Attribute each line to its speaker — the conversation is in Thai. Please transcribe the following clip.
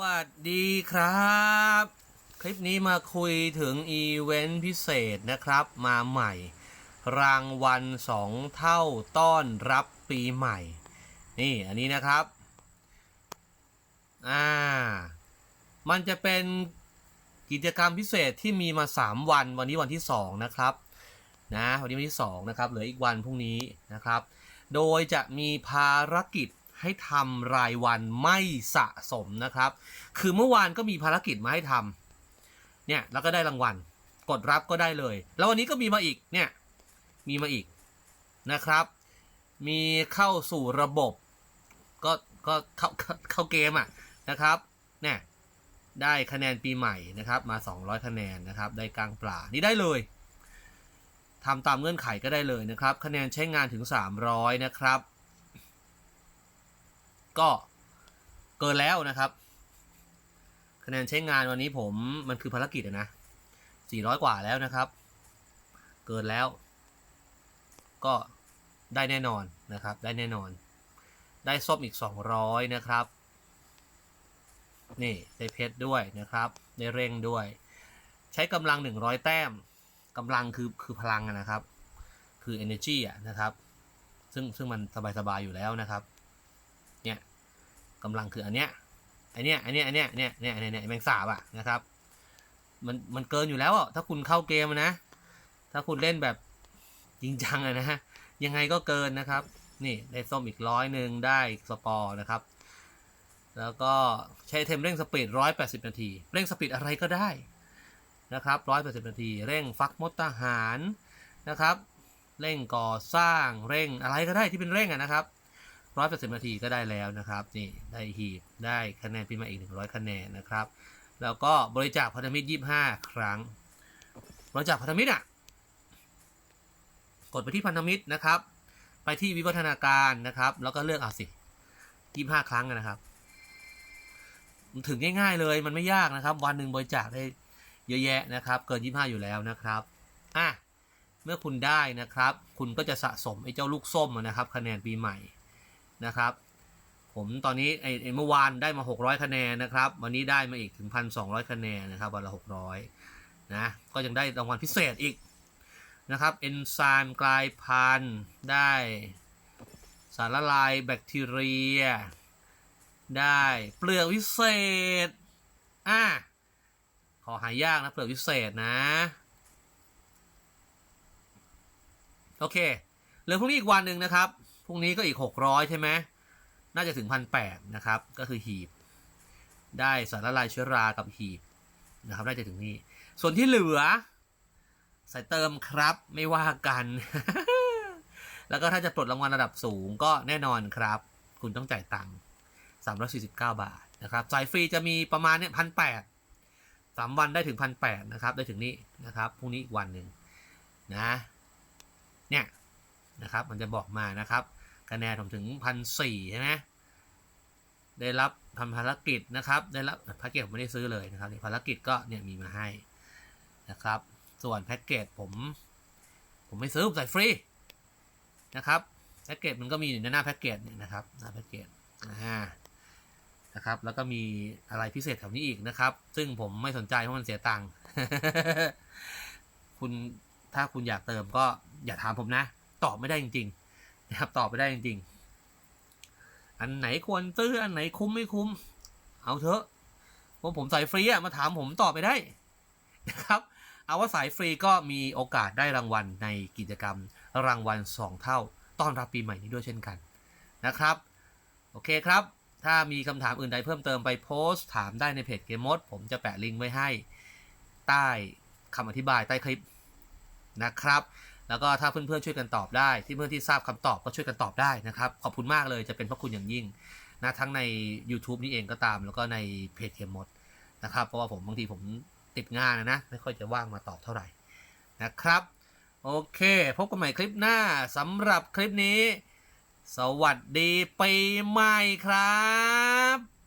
Speaker 1: วัสดีครับ คลิปนี้มาคุยถึงอีเวนต์พิเศษนะครับ มาใหม่ รางวัลสองเท่าต้อนรับปีใหม่ นี่อันนี้นะครับ อ่า มันจะเป็นกิจกรรมพิเศษที่มีมา 3 วัน วันนี้วันที่ 2 นะครับ นะ วันนี้วันที่ 2 นะครับ เหลืออีกวันพรุ่งนี้นะครับ โดยจะมีภารกิจ ให้ทำรายวันไม่สะสมนะครับ คือเมื่อวานก็มีภารกิจมาให้ทำเนี่ยแล้วก็ได้รางวัล กดรับก็ได้เลย แล้ววันนี้ก็มีมาอีกเนี่ยมีมาอีกนะครับ มีเข้าสู่ระบบ ก็ก็เข้าเข้าเข้าเกมอะนะครับเนี่ยได้คะแนนปีใหม่นะครับมา 200 คะแนนนะครับได้กลางปลานี่ได้เลยทำตามเงื่อนไขก็ได้เลยนะครับ คะแนนใช้งานถึง 300 นะครับ ก็เกินแล้วนะครับ คะแนนใช้งานวันนี้ผมมันคือภารกิจอะนะ400กว่าแล้วนะครับ เกินแล้ว ก็ได้แน่นอนนะครับ ได้แน่นอน ได้ส้มอีก200นะครับ นี่ได้เพชรด้วยนะครับ ได้เร่งด้วย ใช้กำลัง100แต้มกำลังคือคือพลังนะครับ คือ energy อะนะครับ ซึ่งซึ่งมันสบายๆอยู่แล้วนะครับ กำลังคืออันเนี้ยไอเนี้ยไอเนี้ยอเนี้ยเนี่ยเนี่ยเนี่ยเนี่ยแมงสาบอะนะครับมันมันเกินอยู่แล้วอะถ้าคุณเข้าเกมนะ ถ้าคุณเล่นแบบจริงจังอะนะฮะยังไงก็เกินนะครับ นี่ได้ส้มอีกร้อยหนึ่งได้สปอร์นะครับ แล้วก็ใช้เทมเร่งสปีดร้อยแปดสิบนาที เร่งสปีดอะไรก็ได้นะครับร้อยแปดสิบนาที เร่งฟักมดทหารนะครับ เร่งก่อสร้างเร่งอะไรก็ได้ที่เป็นเร่งอะนะครับ ร้อยแปดสิบนาทีก็ได้แล้วนะครับนี่ได้หีบได้คะแนนปีใหม่อีกหนึ่งร้อยคะแนนนะครับ แล้วก็บริจาคพันธมิตรยี่ห้าครั้ง บริจาคพันธมิตรอะกดไปที่พันธมิตรนะครับ ไปที่วิวัฒนาการนะครับ แล้วก็เลือกเอาสิยี่ห้าครั้งนะครับถึงง่ายๆเลยมันไม่ยากนะครับ วันหนึ่งบริจาคได้เยอะแยะนะครับ เกินยี่ห้าอยู่แล้วนะครับอะเมื่อคุณได้นะครับ คุณก็จะสะสมไอ้เจ้าลูกส้มนะครับ คะแนนปีใหม่ นะครับ ผมตอนนี้ไอ้เมื่อวานได้มา 600 คะแนนนะครับ วันนี้ได้มาอีกถึง 1,200 คะแนนนะครับวันละ 600 นะก็ยังได้รางวัลพิเศษอีกนะครับเอนไซม์กลายพันธุ์ได้สารละลายแบคทีเรีย ได้เปลือกวิเศษอะขอหายากนะเปลือกวิเศษนะโอเคเหลือพรุ่งนี้อีกวันหนึ่งนะครับ พรุ่งนี้ก็อีก 600 ใช่ไหมน่าจะถึงพันแปดนะครับ ก็คือหีบ ได้สารละลายเชื้อรากับหีบนะครับได้จะถึงนี่ ส่วนที่เหลือ ใส่เติมครับไม่ว่ากัน แล้วก็ถ้าจะปลดรางวัลระดับสูงก็แน่นอนครับ คุณต้องจ่ายตังค์349บาทนะครับจ่ายฟรีจะมีประมาณเนี่ยพันแปดสามวันได้ถึงพันแปดนะครับ ได้ถึงนี้นะครับพรุ่งนี้อีกวันหนึ่งนะ เนี่ย นะครับ มันจะบอกมานะครับ คะแนนผมถึงพันสี่ใช่ไหมได้รับทำภารกิจนะครับ ได้รับภารกิจผมไม่ได้ซื้อเลยนะครับภารกิจก็เนี่ยมีมาให้นะครับ ส่วนแพ็กเกจผม ผมไม่ซื้อผมใส่ฟรีนะครับแพ็กเกจมันก็มีอยู่ในหน้าแพ็กเกจเนี่ยนะครับหน้าแพ็กเกจอ่านะครับ แล้วก็มีอะไรพิเศษแถวนี้อีกนะครับ ซึ่งผมไม่สนใจเพราะมันเสียตังค์คุณถ้าคุณอยากเติมก็อย่าถามผมนะ ตอบไม่ได้จริงๆนะครับตอบไม่ได้จริงๆ อันไหนควรซื้ออันไหนคุ้มไม่คุ้ม เอาเถอะเพราะผมใส่ฟรีอะมาถามผมตอบไปได้นะครับ เอาว่าสายฟรีก็มีโอกาสได้รางวัลในกิจกรรมรางวัล 2 เท่าต้อนรับปีใหม่นี้ด้วยเช่นกันนะครับ โอเคครับ ถ้ามีคำถามอื่นใดเพิ่มเติมไปโพสต์ถามได้ในเพจเกมมดผมจะแปะลิงก์ไว้ให้ ใต้คำอธิบายใต้คลิปนะครับ แล้วก็ถ้าเพื่อนๆช่วยกันตอบได้ ที่เพื่อนที่ทราบคำตอบก็ช่วยกันตอบได้นะครับ ขอบคุณมากเลยจะเป็นพระคุณอย่างยิ่งนะทั้งใน YouTube นี่เองก็ตาม แล้วก็ในเพจเกมมดนะครับ เพราะว่าผมบางทีผมติดงานนะนะไม่ค่อยจะว่างมาตอบเท่าไหร่นะครับ โอเค พบกันใหม่คลิปหน้าสำหรับคลิปนี้ สวัสดีปีใหม่ครับ